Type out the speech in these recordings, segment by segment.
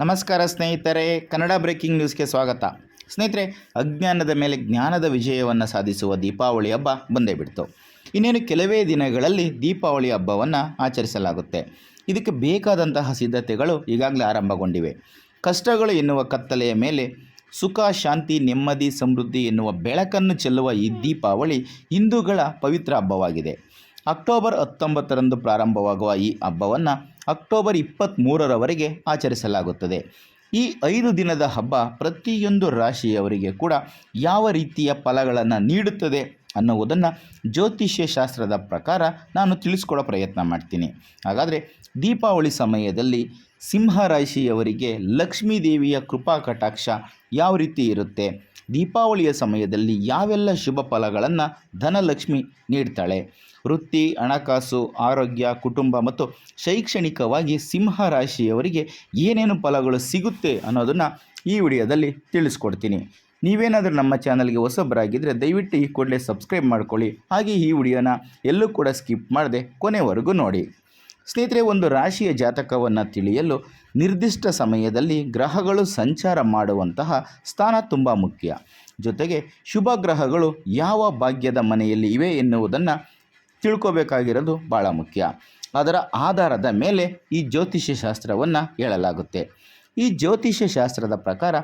ನಮಸ್ಕಾರ ಸ್ನೇಹಿತರೆ, ಕನ್ನಡ ಬ್ರೇಕಿಂಗ್ ನ್ಯೂಸ್ಗೆ ಸ್ವಾಗತ. ಸ್ನೇಹಿತರೆ, ಅಜ್ಞಾನದ ಮೇಲೆ ಜ್ಞಾನದ ವಿಜಯವನ್ನು ಸಾಧಿಸುವ ದೀಪಾವಳಿ ಹಬ್ಬ ಬಂದೇ ಬಿಡ್ತು. ಇನ್ನೇನು ಕೆಲವೇ ದಿನಗಳಲ್ಲಿ ದೀಪಾವಳಿ ಹಬ್ಬವನ್ನು ಆಚರಿಸಲಾಗುತ್ತೆ. ಇದಕ್ಕೆ ಬೇಕಾದಂತಹ ಸಿದ್ಧತೆಗಳು ಈಗಾಗಲೇ ಆರಂಭಗೊಂಡಿವೆ. ಕಷ್ಟಗಳು ಎನ್ನುವ ಕತ್ತಲೆಯ ಮೇಲೆ ಸುಖ, ಶಾಂತಿ, ನೆಮ್ಮದಿ, ಸಮೃದ್ಧಿ ಎನ್ನುವ ಬೆಳಕನ್ನು ಚೆಲ್ಲುವ ಈ ದೀಪಾವಳಿ ಹಿಂದೂಗಳ ಪವಿತ್ರ ಹಬ್ಬವಾಗಿದೆ. ಅಕ್ಟೋಬರ್ ಹತ್ತೊಂಬತ್ತರಂದು ಪ್ರಾರಂಭವಾಗುವ ಈ ಹಬ್ಬವನ್ನು ಅಕ್ಟೋಬರ್ ಇಪ್ಪತ್ತ್ಮೂರರವರೆಗೆ ಆಚರಿಸಲಾಗುತ್ತದೆ. ಈ ಐದು ದಿನದ ಹಬ್ಬ ಪ್ರತಿಯೊಂದು ರಾಶಿಯವರಿಗೆ ಕೂಡ ಯಾವ ರೀತಿಯ ಫಲಗಳನ್ನು ನೀಡುತ್ತದೆ ಅನ್ನುವುದನ್ನು ಜ್ಯೋತಿಷ್ಯ ಶಾಸ್ತ್ರದ ಪ್ರಕಾರ ನಾನು ತಿಳಿಸ್ಕೊಡೋ ಪ್ರಯತ್ನ ಮಾಡ್ತೀನಿ. ಹಾಗಾದರೆ ದೀಪಾವಳಿ ಸಮಯದಲ್ಲಿ ಸಿಂಹ ರಾಶಿಯವರಿಗೆ ಲಕ್ಷ್ಮೀ ದೇವಿಯ ಕೃಪಾ ಕಟಾಕ್ಷ ಯಾವ ರೀತಿ ಇರುತ್ತೆ? ದೀಪಾವಳಿಯ ಸಮಯದಲ್ಲಿ ಯಾವೆಲ್ಲ ಶುಭ ಫಲಗಳನ್ನು ಧನಲಕ್ಷ್ಮಿ ನೀಡ್ತಾಳೆ? ವೃತ್ತಿ, ಹಣಕಾಸು, ಆರೋಗ್ಯ, ಕುಟುಂಬ ಮತ್ತು ಶೈಕ್ಷಣಿಕವಾಗಿ ಸಿಂಹ ರಾಶಿಯವರಿಗೆ ಏನೇನು ಫಲಗಳು ಸಿಗುತ್ತೆ ಅನ್ನೋದನ್ನು ಈ ವಿಡಿಯೋದಲ್ಲಿ ತಿಳಿಸ್ಕೊಡ್ತೀನಿ. ನೀವೇನಾದರೂ ನಮ್ಮ ಚಾನಲ್ಗೆ ಹೊಸಬರಾಗಿದ್ದರೆ ದಯವಿಟ್ಟು ಈ ಕೂಡಲೇ ಸಬ್ಸ್ಕ್ರೈಬ್ ಮಾಡ್ಕೊಳ್ಳಿ. ಹಾಗೆ ಈ ವಿಡಿಯೋನ ಎಲ್ಲೂ ಕೂಡ ಸ್ಕಿಪ್ ಮಾಡದೆ ಕೊನೆವರೆಗೂ ನೋಡಿ. ಸ್ನೇಹಿತರೆ, ಒಂದು ರಾಶಿಯ ಜಾತಕವನ್ನು ತಿಳಿಯಲು ನಿರ್ದಿಷ್ಟ ಸಮಯದಲ್ಲಿ ಗ್ರಹಗಳು ಸಂಚಾರ ಮಾಡುವಂತಹ ಸ್ಥಾನ ತುಂಬ ಮುಖ್ಯ. ಜೊತೆಗೆ ಶುಭ ಗ್ರಹಗಳು ಯಾವ ಭಾಗ್ಯದ ಮನೆಯಲ್ಲಿ ಇವೆ ಎನ್ನುವುದನ್ನು ತಿಳ್ಕೋಬೇಕಾಗಿರೋದು ಭಾಳ ಮುಖ್ಯ. ಅದರ ಆಧಾರದ ಮೇಲೆ ಈ ಜ್ಯೋತಿಷ್ಯ ಶಾಸ್ತ್ರವನ್ನು ಹೇಳಲಾಗುತ್ತೆ. ಈ ಜ್ಯೋತಿಷ್ಯ ಶಾಸ್ತ್ರದ ಪ್ರಕಾರ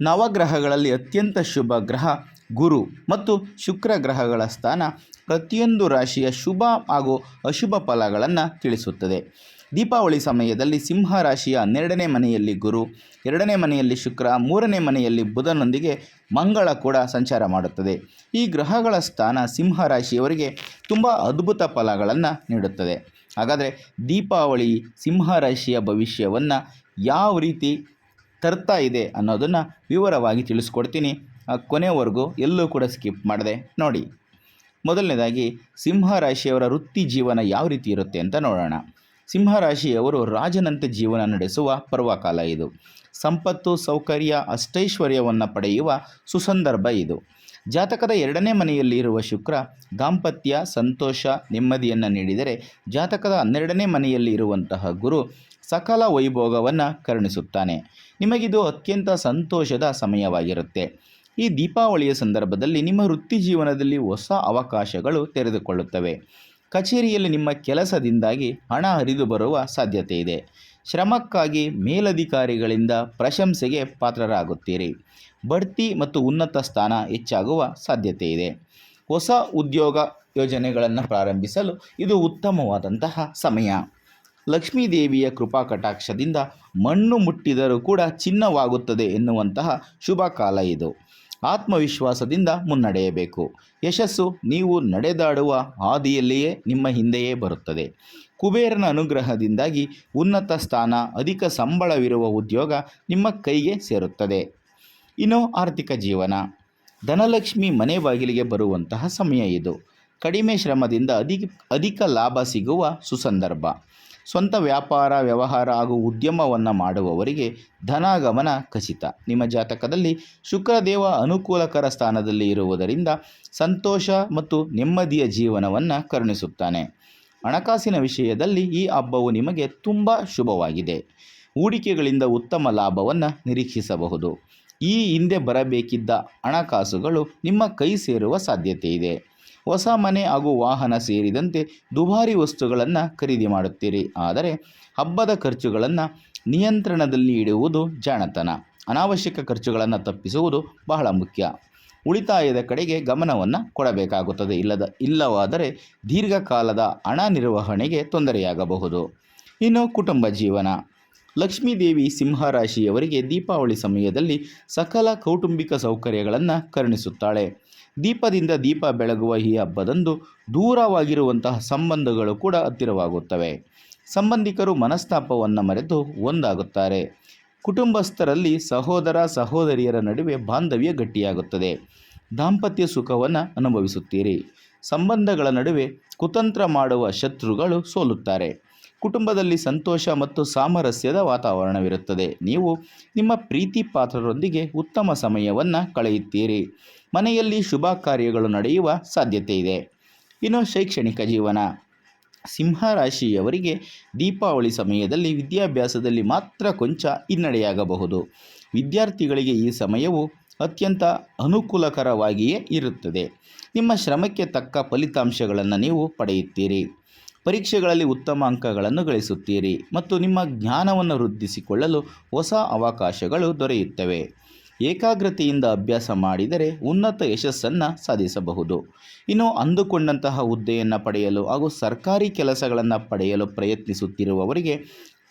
ನವಗ್ರಹಗಳಲ್ಲಿ ಅತ್ಯಂತ ಶುಭ ಗ್ರಹ ಗುರು ಮತ್ತು ಶುಕ್ರ ಗ್ರಹಗಳ ಸ್ಥಾನ ಪ್ರತಿಯೊಂದು ರಾಶಿಯ ಶುಭ ಹಾಗೂ ಅಶುಭ ಫಲಗಳನ್ನು ತಿಳಿಸುತ್ತದೆ. ದೀಪಾವಳಿ ಸಮಯದಲ್ಲಿ ಸಿಂಹ ರಾಶಿಯ ಹನ್ನೆರಡನೇ ಮನೆಯಲ್ಲಿ ಗುರು, ಎರಡನೇ ಮನೆಯಲ್ಲಿ ಶುಕ್ರ, ಮೂರನೇ ಮನೆಯಲ್ಲಿ ಬುಧನೊಂದಿಗೆ ಮಂಗಳ ಕೂಡ ಸಂಚಾರ ಮಾಡುತ್ತದೆ. ಈ ಗ್ರಹಗಳ ಸ್ಥಾನ ಸಿಂಹ ರಾಶಿಯವರಿಗೆ ತುಂಬ ಅದ್ಭುತ ಫಲಗಳನ್ನು ನೀಡುತ್ತದೆ. ಹಾಗಾದರೆ ದೀಪಾವಳಿ ಸಿಂಹ ರಾಶಿಯ ಭವಿಷ್ಯವನ್ನು ಯಾವ ರೀತಿ ತರ್ತಾ ಇದೆ ಅನ್ನೋದನ್ನು ವಿವರವಾಗಿ ತಿಳಿಸ್ಕೊಡ್ತೀನಿ. ಕೊನೆವರೆಗೂ ಎಲ್ಲೂ ಕೂಡ ಸ್ಕಿಪ್ ಮಾಡದೆ ನೋಡಿ. ಮೊದಲನೇದಾಗಿ, ಸಿಂಹ ರಾಶಿಯವರ ವೃತ್ತಿ ಜೀವನ ಯಾವ ರೀತಿ ಇರುತ್ತೆ ಅಂತ ನೋಡೋಣ. ಸಿಂಹ ರಾಶಿಯವರು ರಾಜನಂತೆ ಜೀವನ ನಡೆಸುವ ಪರ್ವಕಾಲ ಇದು. ಸಂಪತ್ತು, ಸೌಕರ್ಯ, ಅಷ್ಟೈಶ್ವರ್ಯವನ್ನು ಪಡೆಯುವ ಸುಸಂದರ್ಭ ಇದು. ಜಾತಕದ ಎರಡನೇ ಮನೆಯಲ್ಲಿ ಇರುವ ಶುಕ್ರ ದಾಂಪತ್ಯ, ಸಂತೋಷ, ನೆಮ್ಮದಿಯನ್ನು ನೀಡಿದರೆ ಜಾತಕದ ಹನ್ನೆರಡನೇ ಮನೆಯಲ್ಲಿ ಇರುವಂತಹ ಗುರು ಸಕಲ ವೈಭೋಗವನ್ನು ಕರುಣಿಸುತ್ತಾನೆ. ನಿಮಗಿದು ಅತ್ಯಂತ ಸಂತೋಷದ ಸಮಯವಾಗಿರುತ್ತೆ. ಈ ದೀಪಾವಳಿಯ ಸಂದರ್ಭದಲ್ಲಿ ನಿಮ್ಮ ವೃತ್ತಿ ಜೀವನದಲ್ಲಿ ಹೊಸ ಅವಕಾಶಗಳು ತೆರೆದುಕೊಳ್ಳುತ್ತವೆ. ಕಚೇರಿಯಲ್ಲಿ ನಿಮ್ಮ ಕೆಲಸದಿಂದಾಗಿ ಹಣ ಹರಿದು ಬರುವ ಸಾಧ್ಯತೆ ಇದೆ. ಶ್ರಮಕ್ಕಾಗಿ ಮೇಲಧಿಕಾರಿಗಳಿಂದ ಪ್ರಶಂಸೆಗೆ ಪಾತ್ರರಾಗುತ್ತೀರಿ. ಬಡ್ತಿ ಮತ್ತು ಉನ್ನತ ಸ್ಥಾನ ಹೆಚ್ಚಾಗುವ ಸಾಧ್ಯತೆ ಇದೆ. ಹೊಸ ಉದ್ಯೋಗ ಯೋಜನೆಗಳನ್ನು ಪ್ರಾರಂಭಿಸಲು ಇದು ಉತ್ತಮವಾದಂತಹ ಸಮಯ. ಲಕ್ಷ್ಮೀದೇವಿಯ ಕೃಪಾ ಕಟಾಕ್ಷದಿಂದ ಮಣ್ಣು ಮುಟ್ಟಿದರೂ ಕೂಡ ಚಿನ್ನವಾಗುತ್ತದೆ ಎನ್ನುವಂತಹ ಶುಭ ಕಾಲ ಇದು. ಆತ್ಮವಿಶ್ವಾಸದಿಂದ ಮುನ್ನಡೆಯಬೇಕು. ಯಶಸ್ಸು ನೀವು ನಡೆದಾಡುವ ಹಾದಿಯಲ್ಲಿಯೇ ನಿಮ್ಮ ಹಿಂದೆಯೇ ಬರುತ್ತದೆ. ಕುಬೇರನ ಅನುಗ್ರಹದಿಂದಾಗಿ ಉನ್ನತ ಸ್ಥಾನ, ಅಧಿಕ ಸಂಬಳವಿರುವ ಉದ್ಯೋಗ ನಿಮ್ಮ ಕೈಗೆ ಸೇರುತ್ತದೆ. ಇನ್ನು ಆರ್ಥಿಕ ಜೀವನ. ಧನಲಕ್ಷ್ಮಿ ಮನೆ ಬಾಗಿಲಿಗೆ ಬರುವಂತಹ ಸಮಯ ಇದು. ಕಡಿಮೆ ಶ್ರಮದಿಂದ ಅಧಿಕ ಅಧಿಕ ಲಾಭ ಸಿಗುವ ಸುಸಂದರ್ಭ. ಸ್ವಂತ ವ್ಯಾಪಾರ, ವ್ಯವಹಾರ ಹಾಗೂ ಉದ್ಯಮವನ್ನು ಮಾಡುವವರಿಗೆ ಧನಾಗಮನ ಖಚಿತ. ನಿಮ್ಮ ಜಾತಕದಲ್ಲಿ ಶುಕ್ರದೇವ ಅನುಕೂಲಕರ ಸ್ಥಾನದಲ್ಲಿ ಇರುವುದರಿಂದ ಸಂತೋಷ ಮತ್ತು ನೆಮ್ಮದಿಯ ಜೀವನವನ್ನು ಕರುಣಿಸುತ್ತಾನೆ. ಹಣಕಾಸಿನ ವಿಷಯದಲ್ಲಿ ಈ ಹಬ್ಬವು ನಿಮಗೆ ತುಂಬ ಶುಭವಾಗಿದೆ. ಹೂಡಿಕೆಗಳಿಂದ ಉತ್ತಮ ಲಾಭವನ್ನು ನಿರೀಕ್ಷಿಸಬಹುದು. ಈ ಹಿಂದೆ ಬರಬೇಕಿದ್ದ ಹಣಕಾಸುಗಳು ನಿಮ್ಮ ಕೈ ಸೇರುವ ಸಾಧ್ಯತೆ ಇದೆ ಹೊಸ ಮನೆ ಹಾಗೂ ವಾಹನ ಸೇರಿದಂತೆ ದುಬಾರಿ ವಸ್ತುಗಳನ್ನು ಖರೀದಿ ಮಾಡುತ್ತೀರಿ. ಆದರೆ ಹಬ್ಬದ ಖರ್ಚುಗಳನ್ನು ನಿಯಂತ್ರಣದಲ್ಲಿ ಇಡುವುದು ಜಾಣತನ. ಅನಾವಶ್ಯಕ ಖರ್ಚುಗಳನ್ನು ತಪ್ಪಿಸುವುದು ಬಹಳ ಮುಖ್ಯ. ಉಳಿತಾಯದ ಕಡೆಗೆ ಗಮನವನ್ನು ಕೊಡಬೇಕಾಗುತ್ತದೆ. ಇಲ್ಲದ, ಇಲ್ಲವಾದರೆ ದೀರ್ಘಕಾಲದ ಹಣ ನಿರ್ವಹಣೆಗೆ ತೊಂದರೆಯಾಗಬಹುದು. ಇನ್ನು ಕುಟುಂಬ ಜೀವನ. ಲಕ್ಷ್ಮೀದೇವಿ ಸಿಂಹರಾಶಿಯವರಿಗೆ ದೀಪಾವಳಿ ಸಮಯದಲ್ಲಿ ಸಕಲ ಕೌಟುಂಬಿಕ ಸೌಕರ್ಯಗಳನ್ನು ಕರುಣಿಸುತ್ತಾಳೆ. ದೀಪದಿಂದ ದೀಪ ಬೆಳಗುವ ಈ ಹಬ್ಬದಂದು ದೂರವಾಗಿರುವಂತಹ ಸಂಬಂಧಗಳು ಕೂಡ ಹತ್ತಿರವಾಗುತ್ತವೆ. ಸಂಬಂಧಿಕರು ಮನಸ್ತಾಪವನ್ನು ಮರೆತು ಒಂದಾಗುತ್ತಾರೆ. ಕುಟುಂಬಸ್ಥರಲ್ಲಿ ಸಹೋದರ ಸಹೋದರಿಯರ ನಡುವೆ ಬಾಂಧವ್ಯ ಗಟ್ಟಿಯಾಗುತ್ತದೆ. ದಾಂಪತ್ಯ ಸುಖವನ್ನು ಅನುಭವಿಸುತ್ತೀರಿ. ಸಂಬಂಧಗಳ ನಡುವೆ ಕುತಂತ್ರ ಮಾಡುವ ಶತ್ರುಗಳು ಸೋಲುತ್ತಾರೆ. ಕುಟುಂಬದಲ್ಲಿ ಸಂತೋಷ ಮತ್ತು ಸಾಮರಸ್ಯದ ವಾತಾವರಣವಿರುತ್ತದೆ. ನೀವು ನಿಮ್ಮ ಪ್ರೀತಿ ಪಾತ್ರರೊಂದಿಗೆ ಉತ್ತಮ ಸಮಯವನ್ನು ಕಳೆಯುತ್ತೀರಿ. ಮನೆಯಲ್ಲಿ ಶುಭ ಕಾರ್ಯಗಳು ನಡೆಯುವ ಸಾಧ್ಯತೆ ಇದೆ. ಇನ್ನು ಶೈಕ್ಷಣಿಕ ಜೀವನ. ಸಿಂಹ ರಾಶಿಯವರಿಗೆ ದೀಪಾವಳಿ ಸಮಯದಲ್ಲಿ ವಿದ್ಯಾಭ್ಯಾಸದಲ್ಲಿ ಮಾತ್ರ ಕೊಂಚ ಹಿನ್ನಡೆಯಾಗಬಹುದು. ವಿದ್ಯಾರ್ಥಿಗಳಿಗೆ ಈ ಸಮಯವು ಅತ್ಯಂತ ಅನುಕೂಲಕರವಾಗಿಯೇ ಇರುತ್ತದೆ. ನಿಮ್ಮ ಶ್ರಮಕ್ಕೆ ತಕ್ಕ ಫಲಿತಾಂಶಗಳನ್ನು ನೀವು ಪಡೆಯುತ್ತೀರಿ. ಪರೀಕ್ಷೆಗಳಲ್ಲಿ ಉತ್ತಮ ಅಂಕಗಳನ್ನು ಗಳಿಸುತ್ತೀರಿ ಮತ್ತು ನಿಮ್ಮ ಜ್ಞಾನವನ್ನು ವೃದ್ಧಿಸಿಕೊಳ್ಳಲು ಹೊಸ ಅವಕಾಶಗಳು ದೊರೆಯುತ್ತವೆ. ಏಕಾಗ್ರತೆಯಿಂದ ಅಭ್ಯಾಸ ಮಾಡಿದರೆ ಉನ್ನತ ಯಶಸ್ಸನ್ನು ಸಾಧಿಸಬಹುದು. ಇನ್ನು ಅಂದುಕೊಂಡಂತಹ ಹುದ್ದೆಯನ್ನು ಪಡೆಯಲು ಹಾಗೂ ಸರ್ಕಾರಿ ಕೆಲಸಗಳನ್ನು ಪಡೆಯಲು ಪ್ರಯತ್ನಿಸುತ್ತಿರುವವರಿಗೆ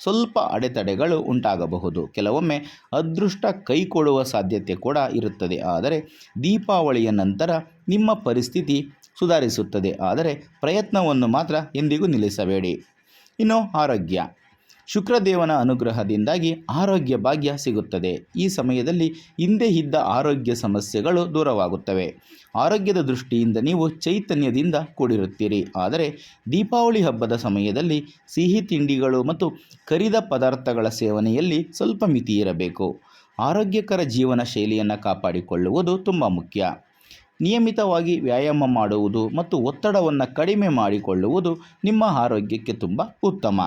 ಸ್ವಲ್ಪ ಅಡೆತಡೆಗಳು ಉಂಟಾಗಬಹುದು. ಕೆಲವೊಮ್ಮೆ ಅದೃಷ್ಟ ಕೈಕೊಡುವ ಸಾಧ್ಯತೆ ಕೂಡ ಇರುತ್ತದೆ. ಆದರೆ ದೀಪಾವಳಿಯ ನಂತರ ನಿಮ್ಮ ಪರಿಸ್ಥಿತಿ ಸುಧಾರಿಸುತ್ತದೆ. ಆದರೆ ಪ್ರಯತ್ನವನ್ನು ಮಾತ್ರ ಎಂದಿಗೂ ನಿಲ್ಲಿಸಬೇಡಿ. ಇನ್ನು ಆರೋಗ್ಯ. ಶುಕ್ರದೇವನ ಅನುಗ್ರಹದಿಂದಾಗಿ ಆರೋಗ್ಯ ಭಾಗ್ಯ ಸಿಗುತ್ತದೆ. ಈ ಸಮಯದಲ್ಲಿ ಹಿಂದೆ ಇದ್ದ ಆರೋಗ್ಯ ಸಮಸ್ಯೆಗಳು ದೂರವಾಗುತ್ತವೆ. ಆರೋಗ್ಯದ ದೃಷ್ಟಿಯಿಂದ ನೀವು ಚೈತನ್ಯದಿಂದ ಕೂಡಿರುತ್ತೀರಿ. ಆದರೆ ದೀಪಾವಳಿ ಹಬ್ಬದ ಸಮಯದಲ್ಲಿ ಸಿಹಿ ತಿಂಡಿಗಳು ಮತ್ತು ಕರಿದ ಪದಾರ್ಥಗಳ ಸೇವನೆಯಲ್ಲಿ ಸ್ವಲ್ಪ ಮಿತಿ ಇರಬೇಕು ಆರೋಗ್ಯಕರ ಜೀವನ ಶೈಲಿಯನ್ನು ಕಾಪಾಡಿಕೊಳ್ಳುವುದು ತುಂಬ ಮುಖ್ಯ. ನಿಯಮಿತವಾಗಿ ವ್ಯಾಯಾಮ ಮಾಡುವುದು ಮತ್ತು ಒತ್ತಡವನ್ನು ಕಡಿಮೆ ಮಾಡಿಕೊಳ್ಳುವುದು ನಿಮ್ಮ ಆರೋಗ್ಯಕ್ಕೆ ತುಂಬ ಉತ್ತಮ.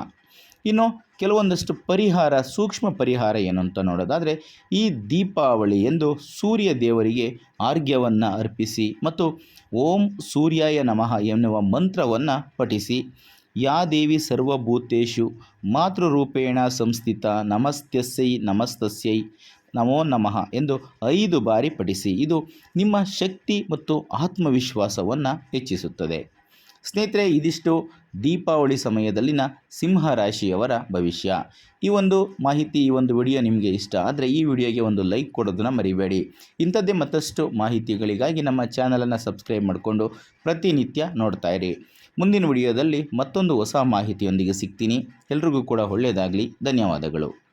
ಇನ್ನು ಕೆಲವೊಂದಷ್ಟು ಪರಿಹಾರ, ಸೂಕ್ಷ್ಮ ಪರಿಹಾರ ಏನು ಅಂತ ನೋಡೋದಾದರೆ, ಈ ದೀಪಾವಳಿ ಎಂದು ಸೂರ್ಯ ದೇವರಿಗೆ ಆರ್ಘ್ಯವನ್ನು ಅರ್ಪಿಸಿ ಮತ್ತು ಓಂ ಸೂರ್ಯಾಯ ನಮಃ ಎನ್ನುವ ಮಂತ್ರವನ್ನು ಪಠಿಸಿ, ಯಾ ದೇವಿ ಸರ್ವಭೂತೇಶು ಮಾತೃರೂಪೇಣ ಸಂಸ್ಥಿತ, ನಮಸ್ತ್ಯಸ್ಯೈ, ನಮಸ್ತಸ್ಯೈ ನಮೋ ನಮಃ ಎಂದು ಐದು ಬಾರಿ ಪಠಿಸಿ. ಇದು ನಿಮ್ಮ ಶಕ್ತಿ ಮತ್ತು ಆತ್ಮವಿಶ್ವಾಸವನ್ನು ಹೆಚ್ಚಿಸುತ್ತದೆ. ಸ್ನೇಹಿತರೆ, ಇದಿಷ್ಟು ದೀಪಾವಳಿ ಸಮಯದಲ್ಲಿನ ಸಿಂಹ ರಾಶಿಯವರ ಭವಿಷ್ಯ. ಈ ಒಂದು ಮಾಹಿತಿ, ಈ ಒಂದು ವಿಡಿಯೋ ನಿಮಗೆ ಇಷ್ಟ ಆದರೆ ಈ ವಿಡಿಯೋಗೆ ಒಂದು ಲೈಕ್ ಕೊಡೋದನ್ನು ಮರಿಬೇಡಿ. ಇಂಥದ್ದೇ ಮತ್ತಷ್ಟು ಮಾಹಿತಿಗಳಿಗಾಗಿ ನಮ್ಮ ಚಾನಲನ್ನು ಸಬ್ಸ್ಕ್ರೈಬ್ ಮಾಡಿಕೊಂಡು ಪ್ರತಿನಿತ್ಯ ನೋಡ್ತಾ ಇರಿ. ಮುಂದಿನ ವಿಡಿಯೋದಲ್ಲಿ ಮತ್ತೊಂದು ಹೊಸ ಮಾಹಿತಿಯೊಂದಿಗೆ ಸಿಗ್ತೀನಿ. ಎಲ್ರಿಗೂ ಕೂಡ ಒಳ್ಳೆಯದಾಗಲಿ ಧನ್ಯವಾದಗಳು.